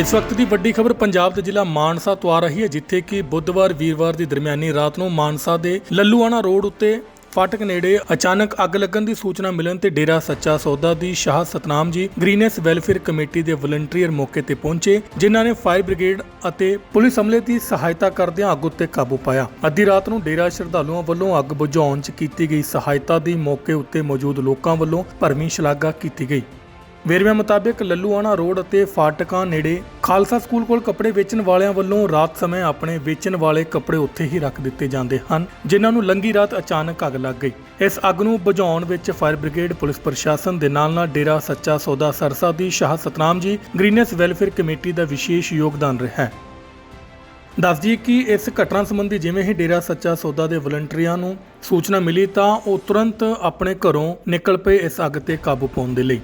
ਇਸ ਵਕਤ ਦੀ ਵੱਡੀ ਖਬਰ ਪੰਜਾਬ ਦੇ ਜ਼ਿਲ੍ਹਾ ਮਾਨਸਾ ਤੋਂ ਆ ਰਹੀ ਹੈ, ਜਿੱਥੇ ਕਿ ਬੁੱਧਵਾਰ, ਵੀਰਵਾਰ ਦੀ ਦਰਮਿਆਨੀ ਰਾਤ ਨੂੰ ਮਾਨਸਾ ਦੇ ਲੱਲੂਆਣਾ ਰੋਡ ਉੱਤੇ ਫਾਟਕ ਨੇੜੇ ਅਚਾਨਕ ਅੱਗ ਲੱਗਣ ਦੀ ਸੂਚਨਾ ਮਿਲਣ ਤੇ ਡੇਰਾ ਸੱਚਾ ਸੌਦਾ ਦੀ Shah Satnam ji green S welfare committee ਦੇ ਵਲੰਟੀਅਰ ਮੌਕੇ ਤੇ ਪਹੁੰਚੇ, ਜਿਨ੍ਹਾਂ ਨੇ ਫਾਇਰ ਬ੍ਰਿਗੇਡ ਅਤੇ ਪੁਲਿਸ ਅਮਲੇ ਦੀ ਸਹਾਇਤਾ ਕਰਦਿਆਂ ਅੱਗ ਉੱਤੇ ਕਾਬੂ ਪਾਇਆ। ਅੱਧੀ ਰਾਤ ਨੂੰ ਡੇਰਾ ਸ਼ਰਧਾਲੂਆਂ ਵੱਲੋਂ ਅੱਗ ਬੁਝਾਉਣ 'ਚ ਕੀਤੀ ਗਈ ਸਹਾਇਤਾ ਦੀ ਮੌਕੇ ਉੱਤੇ ਮੌਜੂਦ ਲੋਕਾਂ ਵੱਲੋਂ ਭਰਮੀ ਸ਼ਲਾਘਾ ਕੀਤੀ ਗਈ। ਵੇਰਵਿਆਂ ਮੁਤਾਬਕ ਲੱਲੂਆਣਾ ਰੋਡ ਅਤੇ ਫਾਟਕਾਂ ਨੇੜੇ ਖਾਲਸਾ ਸਕੂਲ ਕੋਲ ਕੱਪੜੇ ਵੇਚਣ ਵਾਲਿਆਂ ਵੱਲੋਂ ਰਾਤ ਸਮੇਂ ਆਪਣੇ ਵੇਚਣ ਵਾਲੇ ਕੱਪੜੇ ਉੱਥੇ ਹੀ ਰੱਖ ਦਿੱਤੇ ਜਾਂਦੇ ਹਨ, ਜਿਨ੍ਹਾਂ ਨੂੰ ਲੰਗੀ ਰਾਤ ਅਚਾਨਕ ਅੱਗ ਲੱਗ ਗਈ। ਇਸ ਅੱਗ ਨੂੰ ਬੁਝਾਉਣ ਵਿੱਚ ਫਾਇਰ ਬ੍ਰਿਗੇਡ, ਪੁਲਿਸ ਪ੍ਰਸ਼ਾਸਨ ਦੇ ਨਾਲ ਨਾਲ ਡੇਰਾ ਸੱਚਾ ਸੌਦਾ ਸਰਸਾ ਦੀ Shah Satnam ji green S welfare committee ਦਾ ਵਿਸ਼ੇਸ਼ ਯੋਗਦਾਨ ਰਿਹਾ ਹੈ। ਦੱਸ ਦਈਏ ਕਿ ਇਸ ਘਟਨਾ ਸੰਬੰਧੀ ਜਿਵੇਂ ਹੀ ਡੇਰਾ ਸੱਚਾ ਸੌਦਾ ਦੇ ਵਲੰਟੀਅਰਾਂ ਨੂੰ ਸੂਚਨਾ ਮਿਲੀ ਤਾਂ ਉਹ ਤੁਰੰਤ ਆਪਣੇ ਘਰੋਂ ਨਿਕਲ ਪਏ ਇਸ ਅੱਗ ਤੇ ਕਾਬੂ ਪਾਉਣ ਦੇ ਲਈ।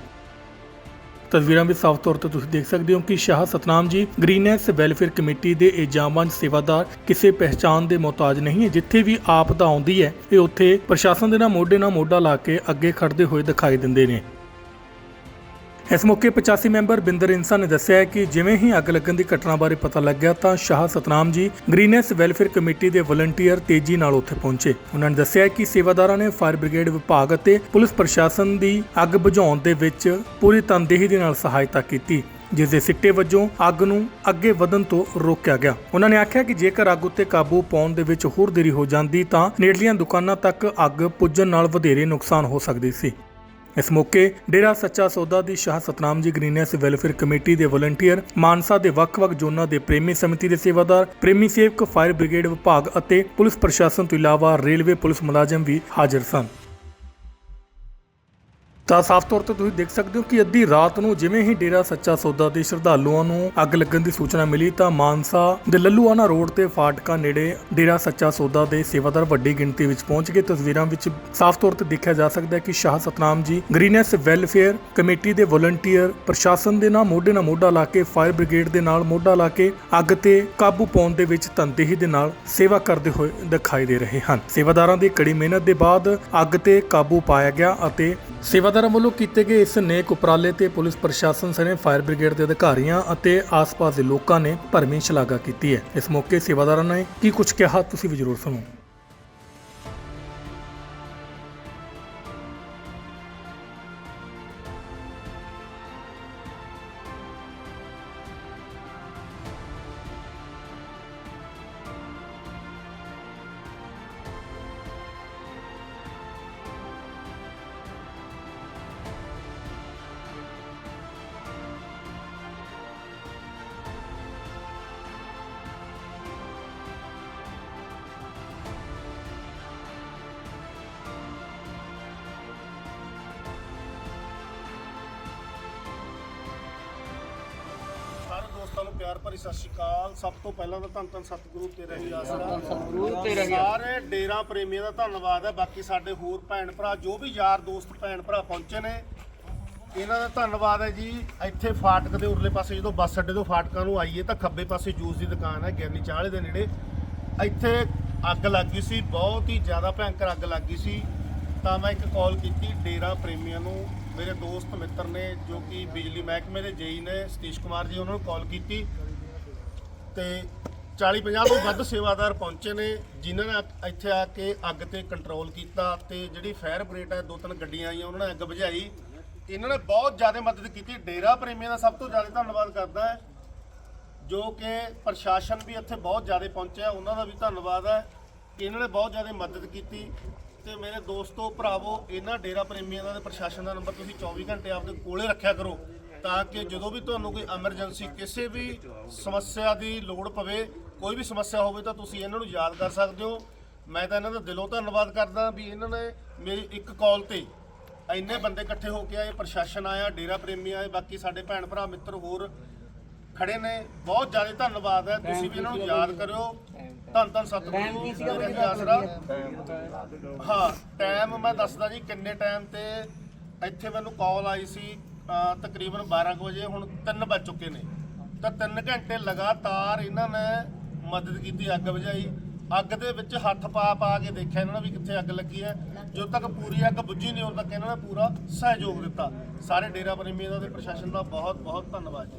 ਤਸਵੀਰਾਂ ਵਿੱਚ ਸਾਫ਼ ਤੌਰ ਤੇ ਤੁਸੀਂ ਦੇਖ ਸਕਦੇ ਹੋ ਕਿ Shah Satnam ji green S welfare committee ਦੇ ਇਹ ਸੇਵਾਦਾਰ ਕਿਸੇ ਪਹਿਚਾਣ ਦੇ ਮੁਹਤਾਜ ਨਹੀਂ ਹੈ। ਜਿੱਥੇ ਵੀ ਆਪਦਾ ਆਉਂਦੀ ਹੈ, ਇਹ ਉੱਥੇ ਪ੍ਰਸ਼ਾਸਨ ਦੇ ਨਾਲ ਮੋਢੇ ਨਾਲ ਮੋਢਾ ਲਾ ਕੇ ਅੱਗੇ ਖੜਦੇ ਹੋਏ ਦਿਖਾਈ ਦਿੰਦੇ ਨੇ। ਇਸ ਮੌਕੇ 85 ਮੈਂਬਰ ਬਿੰਦਰ ਇਨਸਾ ਨੇ ਦੱਸਿਆ ਕਿ ਜਿਵੇਂ ਹੀ ਅੱਗ ਲੱਗਣ ਦੀ ਘਟਨਾ ਬਾਰੇ ਪਤਾ ਲੱਗਿਆ ਤਾਂ Shah Satnam ji green S welfare committee ਦੇ ਵਲੰਟੀਅਰ ਤੇਜ਼ੀ ਨਾਲ ਉੱਥੇ ਪਹੁੰਚੇ। ਉਹਨਾਂ ਨੇ ਦੱਸਿਆ ਕਿ ਸੇਵਾਦਾਰਾਂ ਨੇ ਫਾਇਰ ਬ੍ਰਿਗੇਡ ਵਿਭਾਗ ਅਤੇ ਪੁਲਿਸ ਪ੍ਰਸ਼ਾਸਨ ਦੀ ਅੱਗ ਬੁਝਾਉਣ ਦੇ ਵਿੱਚ ਪੂਰੀ ਤਨਦੇਹੀ ਦੇ ਨਾਲ ਸਹਾਇਤਾ ਕੀਤੀ, ਜਿਸ ਦੇ ਸਿੱਟੇ ਵਜੋਂ ਅੱਗ ਨੂੰ ਅੱਗੇ ਵਧਣ ਤੋਂ ਰੋਕਿਆ ਗਿਆ। ਉਹਨਾਂ ਨੇ ਆਖਿਆ ਕਿ ਜੇਕਰ ਅੱਗ ਉੱਤੇ ਕਾਬੂ ਪਾਉਣ ਦੇ ਵਿੱਚ ਹੋਰ ਦੇਰੀ ਹੋ ਜਾਂਦੀ ਤਾਂ ਨੇੜਲੀਆਂ ਦੁਕਾਨਾਂ ਤੱਕ ਅੱਗ ਪੁੱਜਣ ਨਾਲ ਵਧੇਰੇ ਨੁਕਸਾਨ ਹੋ ਸਕਦੀ ਸੀ। ਇਸ ਮੌਕੇ ਡੇਰਾ ਸੱਚਾ ਸੌਦਾ ਦੀ Shah Satnam ji green S welfare committee ਦੇ ਵਲੰਟੀਅਰ, ਮਾਨਸਾ ਦੇ ਵੱਖ-ਵੱਖ ਜ਼ੋਨਾਂ ਦੇ ਪ੍ਰੇਮੀ ਸਮਿਤੀ ਦੇ ਸੇਵਾਦਾਰ, ਪ੍ਰੇਮੀ ਸੇਵਕ, ਫਾਇਰ ਬ੍ਰਿਗੇਡ ਵਿਭਾਗ ਅਤੇ ਪੁਲਿਸ ਪ੍ਰਸ਼ਾਸਨ ਤੋਂ ਇਲਾਵਾ ਰੇਲਵੇ ਪੁਲਿਸ ਮੁਲਾਜ਼ਮ ਵੀ ਹਾਜ਼ਰ ਸਨ। ਤਾਂ ਸਾਫ਼ ਤੌਰ ਤੇ ਤੁਸੀਂ ਦੇਖ ਸਕਦੇ ਹੋ ਕਿ ਅੱਧੀ ਰਾਤ ਨੂੰ ਜਿਵੇਂ ਹੀ ਡੇਰਾ ਸੱਚਾ ਸੌਦਾ ਦੇ ਸ਼ਰਧਾਲੂਆਂ ਨੂੰ ਅੱਗ ਲੱਗਣ ਦੀ ਸੂਚਨਾ ਮਿਲੀ ਤਾਂ ਮਾਨਸਾ ਦੇ ਲੱਲੂਆਣਾ ਰੋਡ ਤੇ ਫਾਟਕਾਂ ਨੇੜੇ ਡੇਰਾ ਸੱਚਾ ਸੌਦਾ ਦੇ ਸੇਵਾਦਾਰ ਵੱਡੀ ਗਿਣਤੀ ਵਿੱਚ ਪਹੁੰਚ ਗਏ। ਤਸਵੀਰਾਂ ਵਿੱਚ ਸਾਫ਼ ਤੌਰ ਤੇ ਦੇਖਿਆ ਜਾ ਸਕਦਾ ਹੈ ਕਿ Shah Satnam ji, green S welfare committee ਦੇ ਵਲੰਟੀਅਰ, ਪ੍ਰਸ਼ਾਸਨ ਦੇ ਨਾਲ ਮੋਢੇ ਨਾਲ ਮੋਢਾ ਲਾ ਕੇ, ਫਾਇਰ ਬ੍ਰਿਗੇਡ ਦੇ ਨਾਲ ਮੋਢਾ ਲਾ ਕੇ ਅੱਗ ਤੇ ਕਾਬੂ ਪਾਉਣ ਦੇ ਵਿੱਚ ਤਨਦੇਹੀ ਦੇ ਨਾਲ ਸੇਵਾ ਕਰਦੇ ਹੋਏ ਦਿਖਾਈ ਦੇ ਰਹੇ ਹਨ। ਸੇਵਾਦਾਰਾਂ ਦੀ ਕੜੀ ਮਿਹਨਤ ਦੇ ਬਾਅਦ ਅੱਗ ਤੇ ਕਾਬੂ ਪਾਇਆ ਗਿਆ ਅਤੇ ਸੇਵਾ ਸੇਵਾਦਾਰਾਂ ਵੱਲੋਂ ਕੀਤੇ ਗਏ ਇਸ ਨੇਕ ਉਪਰਾਲੇ ਤੇ ਪੁਲਿਸ ਪ੍ਰਸ਼ਾਸਨ ਸਣੇ ਫਾਇਰ ਬ੍ਰਿਗੇਡ ਦੇ ਅਧਿਕਾਰੀਆਂ ਅਤੇ ਆਸ-ਪਾਸ ਦੇ ਲੋਕਾਂ ਨੇ ਭਰਮੀ ਸ਼ਲਾਘਾ ਕੀਤੀ ਹੈ। ਇਸ ਮੌਕੇ ਸੇਵਾਦਾਰਾਂ ਨੇ ਕੀ ਕੁਝ ਕਿਹਾ, ਤੁਸੀਂ ਵੀ ਜ਼ਰੂਰ ਸੁਣੋ। ਸਾਰੇ ਦੋਸਤਾਂ ਨੂੰ ਪਿਆਰ ਭਰੀ ਸਤਿ ਸ਼੍ਰੀ ਅਕਾਲ। ਸਭ ਤੋਂ ਪਹਿਲਾਂ ਤਾਂ ਧੰਨ ਧੰਨ ਸਤਿਗੁਰੂ ਤੇਰਾ ਹੀ। ਆਸਰਾ ਸਤਿਗੁਰੂ ਤੇਰਾ ਹੀ ਸਾਰੇ ਡੇਰਾ ਪ੍ਰੇਮੀਆਂ ਦਾ ਧੰਨਵਾਦ ਹੈ। ਬਾਕੀ ਸਾਡੇ ਹੋਰ ਭੈਣ ਭਰਾ ਜੋ ਵੀ ਯਾਰ ਦੋਸਤ ਭੈਣ ਭਰਾ ਪਹੁੰਚੇ ਨੇ ਇਹਨਾਂ ਦਾ ਧੰਨਵਾਦ ਹੈ ਜੀ। ਇੱਥੇ ਫਾਟਕ ਦੇ ਉਰਲੇ ਪਾਸੇ ਜਦੋਂ ਬੱਸ ਅੱਡੇ ਤੋਂ ਫਾਟਕਾਂ ਨੂੰ ਆਈਏ ਤਾਂ ਖੱਬੇ ਪਾਸੇ ਜੂਸ ਦੀ ਦੁਕਾਨ ਹੈ ਗਿਆਨੀ ਚਾਹਲੇ ਦੇ ਨੇੜੇ। ਇੱਥੇ ਅੱਗ ਲੱਗ ਗਈ ਸੀ ਬਹੁਤ ਹੀ ਜ਼ਿਆਦਾ ਭয়ੰਕਰ ਅੱਗ ਲੱਗ ਗਈ ਸੀ। ਤਾਂ ਮੈਂ ਇੱਕ ਕਾਲ ਕੀਤੀ ਡੇਰਾ ਪ੍ਰੇਮੀਆਂ ਨੂੰ। ਮੇਰੇ ਦੋਸਤ ਮਿੱਤਰ ਨੇ, ਜੋ ਕਿ ਬਿਜਲੀ ਮਹਿਕਮੇ ਦੇ ਜੇਈ ਨੇ, ਸਤੀਸ਼ ਕੁਮਾਰ ਜੀ, ਉਹਨਾਂ ਨੂੰ ਕਾਲ ਕੀਤੀ। ਤੇ 40 50 ਤੋਂ ਵੱਧ ਸੇਵਾਦਾਰ ਪਹੁੰਚੇ ਨੇ, ਜਿਨ੍ਹਾਂ ਨੇ ਇੱਥੇ ਆ ਕੇ ਅੱਗ ਤੇ ਕੰਟਰੋਲ ਕੀਤਾ ਤੇ ਜਿਹੜੀ ਫਾਇਰ ਬ੍ਰਿਗੇਡ ਹੈ ਦੋ ਤਿੰਨ ਗੱਡੀਆਂ ਆਈਆਂ, ਉਹਨਾਂ ਨੇ ਅੱਗ ਬੁਝਾਈ। ਇਹਨਾਂ ਨੇ ਬਹੁਤ ਜ਼ਿਆਦਾ ਮਦਦ ਕੀਤੀ। ਡੇਰਾ ਪ੍ਰੇਮੀਆਂ ਦਾ ਸਭ ਤੋਂ ਜ਼ਿਆਦਾ ਧੰਨਵਾਦ ਕਰਦਾ ਹੈ, ਜੋ ਕਿ ਪ੍ਰਸ਼ਾਸਨ ਵੀ ਇੱਥੇ ਬਹੁਤ ਜ਼ਿਆਦਾ ਪਹੁੰਚਿਆ। ਉਹਨਾਂ ਦਾ ਵੀ ਧੰਨਵਾਦ ਹੈ ਕਿ ਇਹਨਾਂ ਨੇ ਬਹੁਤ ਜ਼ਿਆਦਾ ਮਦਦ ਕੀਤੀ। ਤੇ ਮੇਰੇ ਦੋਸਤੋ ਭਰਾਵੋ ਇਹਨਾਂ ਡੇਰਾ ਪ੍ਰੇਮੀਆਂ ਦਾ ਤੇ ਪ੍ਰਸ਼ਾਸਨ ਦਾ ਨੰਬਰ ਤੁਸੀਂ 24 ਘੰਟੇ ਆਪਦੇ ਕੋਲੇ ਰੱਖਿਆ ਕਰੋ ਤਾਂ ਕਿ ਜਦੋਂ ਵੀ ਤੁਹਾਨੂੰ ਕੋਈ ਐਮਰਜੈਂਸੀ ਕਿਸੇ ਵੀ ਸਮੱਸਿਆ ਦੀ ਲੋੜ ਪਵੇ ਕੋਈ ਵੀ ਸਮੱਸਿਆ ਹੋਵੇ ਤਾਂ ਤੁਸੀਂ ਇਹਨਾਂ ਨੂੰ ਯਾਦ ਕਰ ਸਕਦੇ ਹੋ। ਮੈਂ ਤਾਂ ਇਹਨਾਂ ਦਾ ਦਿਲੋਂ ਧੰਨਵਾਦ ਕਰਦਾ ਵੀ ਇਹਨਾਂ ਨੇ ਮੇਰੀ ਇੱਕ ਕਾਲ ਤੇ ਇੰਨੇ ਬੰਦੇ ਇਕੱਠੇ ਹੋ ਕੇ ਆਏ ਪ੍ਰਸ਼ਾਸਨ ਆਇਆ ਡੇਰਾ ਪ੍ਰੇਮੀ ਆਏ ਬਾਕੀ ਸਾਡੇ ਭੈਣ ਭਰਾ ਮਿੱਤਰ ਹੋਰ ਖੜੇ ਨੇ। ਬਹੁਤ ਜ਼ਿਆਦਾ ਧੰਨਵਾਦ ਹੈ। ਤੁਸੀਂ ਵੀ ਇਹਨਾਂ ਨੂੰ ਯਾਦ ਕਰਿਓ। ਧੰਨ ਧੰਨ ਸਤਿਗੁਰੂ ਹੀ ਆਸਰਾ। ਹਾਂ ਟਾਈਮ ਮੈਂ ਦੱਸਦਾ ਜੀ ਕਿੰਨੇ ਟਾਈਮ ਤੇ ਇੱਥੇ ਮੈਨੂੰ ਕਾਲ ਆਈ ਸੀ ਤਕਰੀਬਨ 12 ਕੁ ਵਜੇ ਹੁਣ 3 ਵੱਜ ਚੁੱਕੇ ਨੇ। ਤਾਂ 3 ਘੰਟੇ ਲਗਾਤਾਰ ਇਹਨਾਂ ਨੇ ਮਦਦ ਕੀਤੀ ਅੱਗ ਬੁਝਾਈ। ਅੱਗ ਦੇ ਵਿੱਚ ਹੱਥ ਪਾ ਪਾ ਕੇ ਦੇਖਿਆ ਇਹਨਾਂ ਨੇ ਵੀ ਕਿੱਥੇ ਅੱਗ ਲੱਗੀ ਹੈ। ਜਦੋਂ ਤੱਕ ਪੂਰੀ ਅੱਗ ਬੁਝੀ ਨਹੀਂ ਉਦੋਂ ਤੱਕ ਇਹਨਾਂ ਨੇ ਪੂਰਾ ਸਹਿਯੋਗ ਦਿੱਤਾ। ਸਾਰੇ ਡੇਰਾ ਪ੍ਰੇਮੀਆਂ ਦਾ ਤੇ ਪ੍ਰਸ਼ਾਸਨ ਦਾ ਬਹੁਤ ਬਹੁਤ ਧੰਨਵਾਦ ਜੀ।